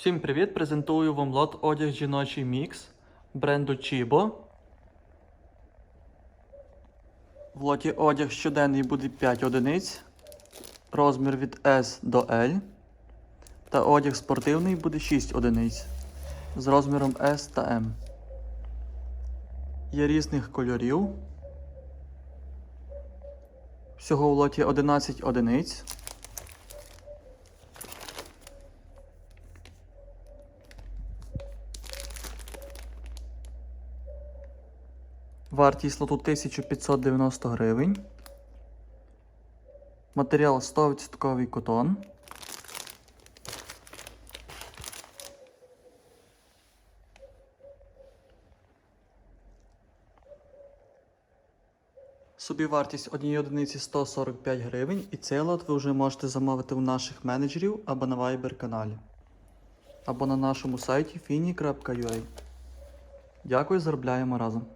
Всім привіт! Презентую вам лот одяг жіночий мікс бренду Chibo. В лоті одяг щоденний буде 5 одиниць, розмір від S до L. Та одяг спортивний буде 6 одиниць з розміром S та M. Є різних кольорів. Всього в лоті 11 одиниць. Вартість лоту 1590 гривень. Матеріал 100% котон. Собівартість однієї одиниці 145 гривень, і цей лот ви вже можете замовити у наших менеджерів або на Viber каналі, або на нашому сайті fini.ua. Дякую, заробляємо разом.